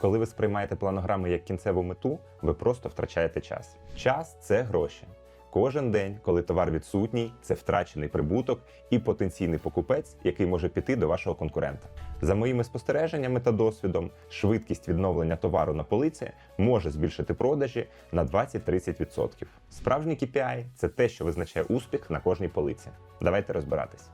Коли ви сприймаєте планограми як кінцеву мету, ви просто втрачаєте час. Час це гроші. Кожен день, коли товар відсутній, це втрачений прибуток і потенційний покупець, який може піти до вашого конкурента. За моїми спостереженнями та досвідом, швидкість відновлення товару на полиці може збільшити продажі на 20-30%. Справжній KPI – це те, що визначає успіх на кожній полиці. Давайте розбиратись.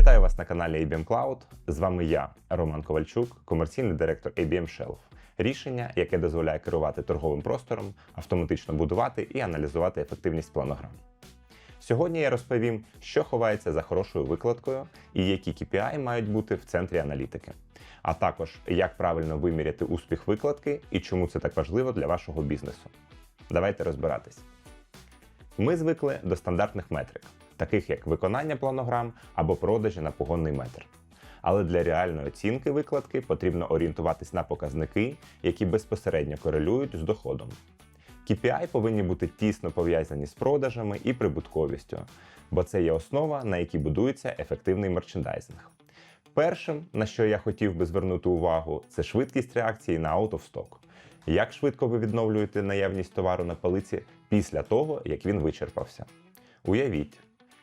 Вітаю вас на каналі ABM Cloud. З вами я, Роман Ковальчук, комерційний директор ABM Shelf. Рішення, яке дозволяє керувати торговим простором, автоматично будувати і аналізувати ефективність планограм. Сьогодні я розповім, що ховається за хорошою викладкою і які KPI мають бути в центрі аналітики, а також як правильно виміряти успіх викладки і чому це так важливо для вашого бізнесу. Давайте розбиратись. Ми звикли до стандартних метрик, таких як виконання планограм або продажі на погонний метр. Але для реальної оцінки викладки потрібно орієнтуватись на показники, які безпосередньо корелюють з доходом. KPI повинні бути тісно пов'язані з продажами і прибутковістю, бо це є основа, на якій будується ефективний мерчендайзинг. Першим, на що я хотів би звернути увагу, це швидкість реакції на out. Як швидко ви відновлюєте наявність товару на полиці після того, як він вичерпався? Уявіть,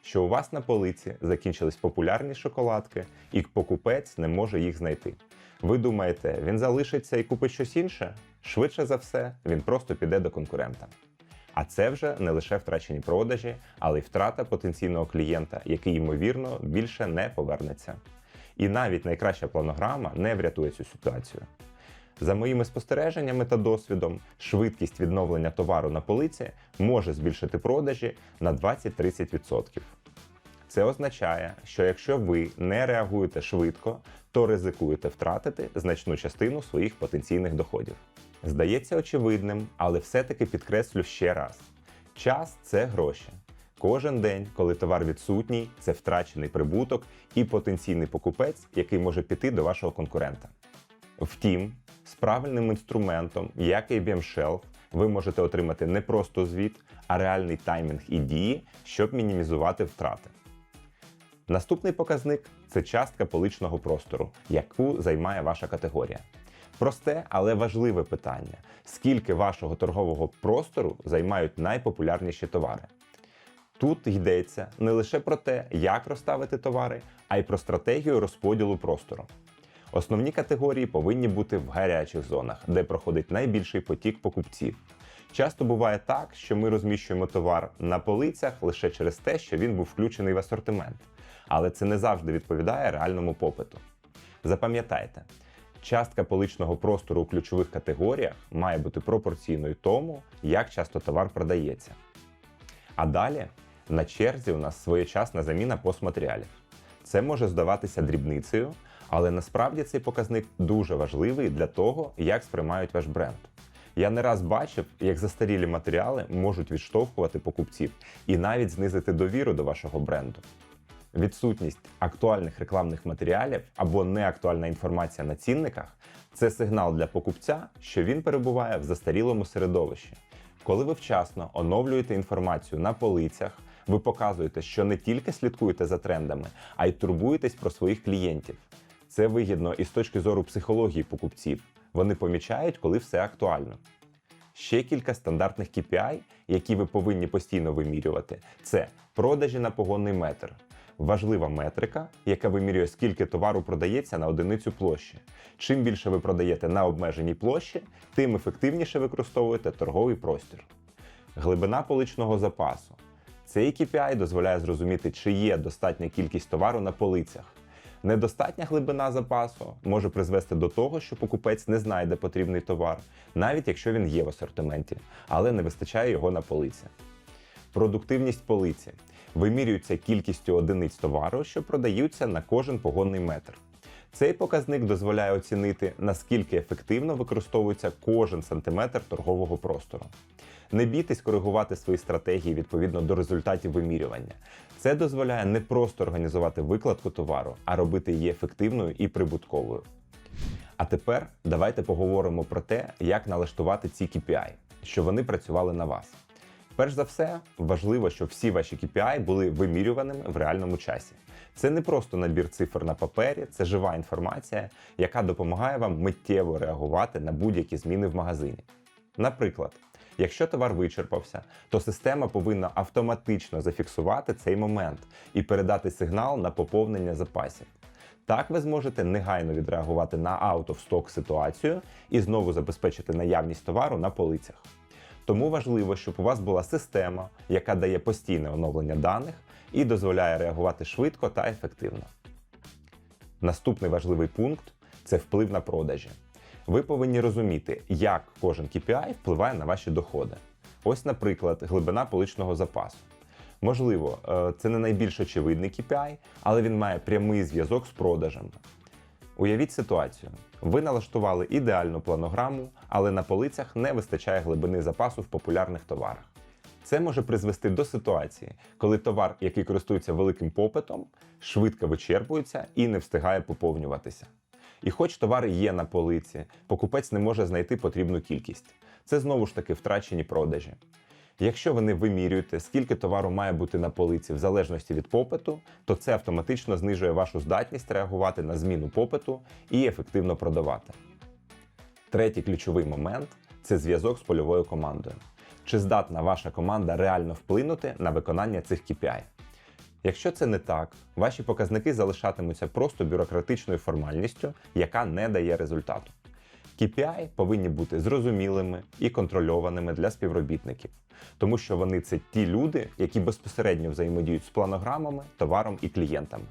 що у вас на полиці закінчились популярні шоколадки, і покупець не може їх знайти. Ви думаєте, він залишиться і купить щось інше? Швидше за все, він просто піде до конкурента. А це вже не лише втрачені продажі, але й втрата потенційного клієнта, який, ймовірно, більше не повернеться. І навіть найкраща планограма не врятує цю ситуацію. За моїми спостереженнями та досвідом, швидкість відновлення товару на полиці може збільшити продажі на 20-30%. Це означає, що якщо ви не реагуєте швидко, то ризикуєте втратити значну частину своїх потенційних доходів. Здається очевидним, але все-таки підкреслю ще раз: час це гроші. Кожен день, коли товар відсутній, це втрачений прибуток і потенційний покупець, який може піти до вашого конкурента. Втім, з правильним інструментом, як ABM Shelf, ви можете отримати не просто звіт, а реальний таймінг і дії, щоб мінімізувати втрати. Наступний показник це частка поличного простору, яку займає ваша категорія. Просте, але важливе питання: скільки вашого торгового простору займають найпопулярніші товари? Тут йдеться не лише про те, як розставити товари, а й про стратегію розподілу простору. Основні категорії повинні бути в гарячих зонах, де проходить найбільший потік покупців. Часто буває так, що ми розміщуємо товар на полицях лише через те, що він був включений в асортимент, але це не завжди відповідає реальному попиту. Запам'ятайте, частка поличного простору у ключових категоріях має бути пропорційною тому, як часто товар продається. А далі на черзі у нас своєчасна заміна постматеріалів. Це може здаватися дрібницею, але насправді цей показник дуже важливий для того, як сприймають ваш бренд. Я не раз бачив, як застарілі матеріали можуть відштовхувати покупців і навіть знизити довіру до вашого бренду. Відсутність актуальних рекламних матеріалів або неактуальна інформація на цінниках це сигнал для покупця, що він перебуває в застарілому середовищі. Коли ви вчасно оновлюєте інформацію на полицях, ви показуєте, що не тільки слідкуєте за трендами, а й турбуєтесь про своїх клієнтів. Це вигідно і з точки зору психології покупців. Вони помічають, коли все актуально. Ще кілька стандартних KPI, які ви повинні постійно вимірювати, це продажі на погонний метр. Важлива метрика, яка вимірює, скільки товару продається на одиницю площі. Чим більше ви продаєте на обмеженій площі, тим ефективніше використовуєте торговий простір. Глибина поличного запасу. Цей KPI дозволяє зрозуміти, чи є достатня кількість товару на полицях. Недостатня глибина запасу може призвести до того, що покупець не знайде потрібний товар, навіть якщо він є в асортименті, але не вистачає його на полиці. Продуктивність полиці вимірюється кількістю одиниць товару, що продаються на кожен погонний метр. Цей показник дозволяє оцінити, наскільки ефективно використовується кожен сантиметр торгового простору. Не бійтесь коригувати свої стратегії відповідно до результатів вимірювання. Це дозволяє не просто організувати викладку товару, а робити її ефективною і прибутковою. А тепер давайте поговоримо про те, як налаштувати ці KPI, щоб вони працювали на вас. Перш за все, важливо, щоб всі ваші KPI були вимірюваними в реальному часі. Це не просто набір цифр на папері, це жива інформація, яка допомагає вам миттєво реагувати на будь-які зміни в магазині. Наприклад, якщо товар вичерпався, то система повинна автоматично зафіксувати цей момент і передати сигнал на поповнення запасів. Так ви зможете негайно відреагувати на аут-of-stock ситуацію і знову забезпечити наявність товару на полицях. Тому важливо, щоб у вас була система, яка дає постійне оновлення даних і дозволяє реагувати швидко та ефективно. Наступний важливий пункт це вплив на продажі. Ви повинні розуміти, як кожен KPI впливає на ваші доходи. Ось, наприклад, глибина поличного запасу. Можливо, е, це не найбільш очевидний KPI, але він має прямий зв'язок з продажами. Уявіть ситуацію: ви налаштували ідеальну планограму, але на полицях не вистачає глибини запасу в популярних товарах. Це може призвести до ситуації, коли товар, який користується великим попитом, швидко вичерпується і не встигає поповнюватися. І хоч товар є на полиці, покупець не може знайти потрібну кількість. Це знову ж таки втрачені продажі. Якщо ви не вимірюєте, скільки товару має бути на полиці в залежності від попиту, то це автоматично знижує вашу здатність реагувати на зміну попиту і ефективно продавати. Третій ключовий момент це зв'язок з польовою командою. Чи здатна ваша команда реально вплинути на виконання цих KPI? Якщо це не так, ваші показники залишатимуться просто бюрократичною формальністю, яка не дає результату. KPI повинні бути зрозумілими і контрольованими для співробітників, тому що вони це ті люди, які безпосередньо взаємодіють з планограмами, товаром і клієнтами.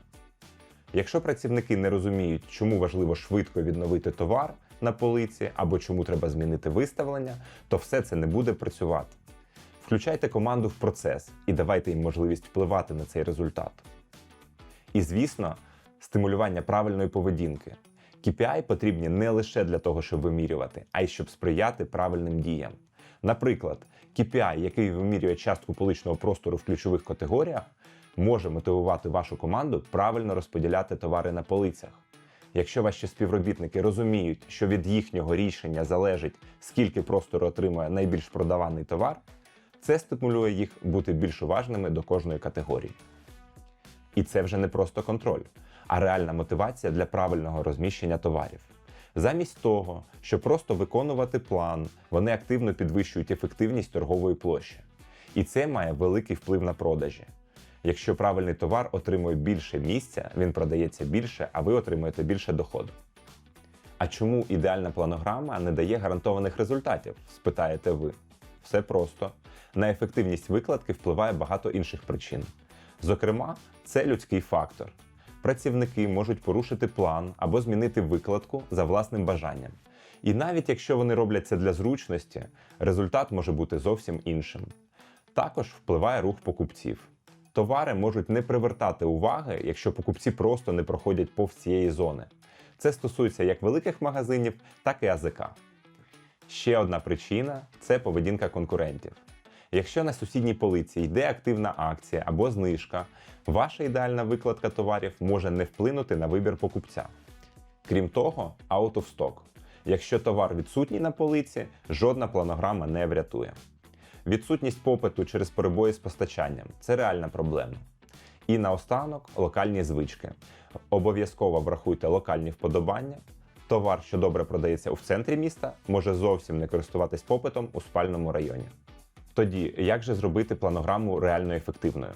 Якщо працівники не розуміють, чому важливо швидко відновити товар на полиці або чому треба змінити виставлення, то все це не буде працювати. Включайте команду в процес і давайте їм можливість впливати на цей результат. І, звісно, стимулювання правильної поведінки. KPI потрібні не лише для того, щоб вимірювати, а й щоб сприяти правильним діям. Наприклад, KPI, який вимірює частку поличного простору в ключових категоріях, може мотивувати вашу команду правильно розподіляти товари на полицях. Якщо ваші співробітники розуміють, що від їхнього рішення залежить, скільки простору отримує найбільш продаваний товар, це стимулює їх бути більш уважними до кожної категорії. І це вже не просто контроль, а реальна мотивація для правильного розміщення товарів. Замість того, щоб просто виконувати план, вони активно підвищують ефективність торгової площі. І це має великий вплив на продажі. Якщо правильний товар отримує більше місця, він продається більше, а ви отримуєте більше доходу. А чому ідеальна планограма не дає гарантованих результатів? спитаєте ви. Все просто. На ефективність викладки впливає багато інших причин. Зокрема, це людський фактор. Працівники можуть порушити план або змінити викладку за власним бажанням. І навіть якщо вони роблять це для зручності, результат може бути зовсім іншим. Також впливає рух покупців. Товари можуть не привертати уваги, якщо покупці просто не проходять повз цієї зони. Це стосується як великих магазинів, так і АЗК. Ще одна причина це поведінка конкурентів. Якщо на сусідній полиці йде активна акція або знижка, ваша ідеальна викладка товарів може не вплинути на вибір покупця. Крім того, out of stock. Якщо товар відсутній на полиці, жодна планограма не врятує. Відсутність попиту через перебої з постачанням це реальна проблема. І наостанок локальні звички. Обов'язково врахуйте локальні вподобання. Товар, що добре продається у центрі міста, може зовсім не користуватись попитом у спальному районі. Тоді, як же зробити планограму реально ефективною?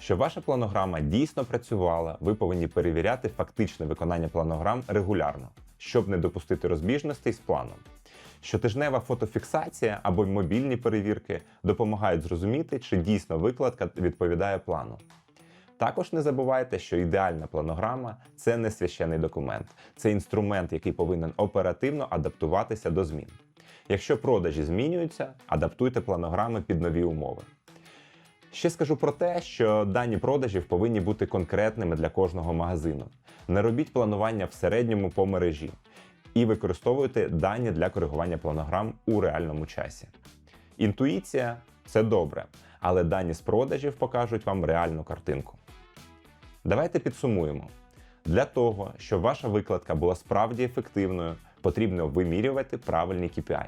Щоб ваша планограма дійсно працювала, ви повинні перевіряти фактичне виконання планограм регулярно, щоб не допустити розбіжностей з планом. Щотижнева фотофіксація або мобільні перевірки допомагають зрозуміти, чи дійсно викладка відповідає плану. Також не забувайте, що ідеальна планограма це не священний документ, це інструмент, який повинен оперативно адаптуватися до змін. Якщо продажі змінюються, адаптуйте планограми під нові умови. Ще скажу про те, що дані продажів повинні бути конкретними для кожного магазину. Не робіть планування в середньому по мережі і використовуйте дані для коригування планограм у реальному часі. Інтуїція це добре, але дані з продажів покажуть вам реальну картинку. Давайте підсумуємо. Для того, щоб ваша викладка була справді ефективною, потрібно вимірювати правильні KPI.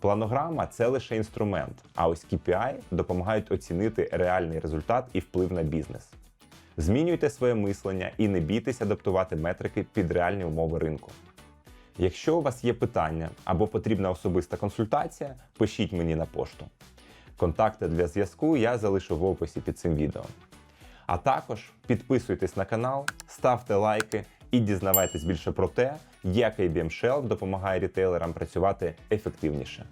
Планограма це лише інструмент, а ось KPI допомагають оцінити реальний результат і вплив на бізнес. Змінюйте своє мислення і не бійтесь адаптувати метрики під реальні умови ринку. Якщо у вас є питання або потрібна особиста консультація, пишіть мені на пошту. Контакти для зв'язку я залишу в описі під цим відео. А також підписуйтесь на канал, ставте лайки і дізнавайтесь більше про те, як IBM Shell допомагає рітейлерам працювати ефективніше.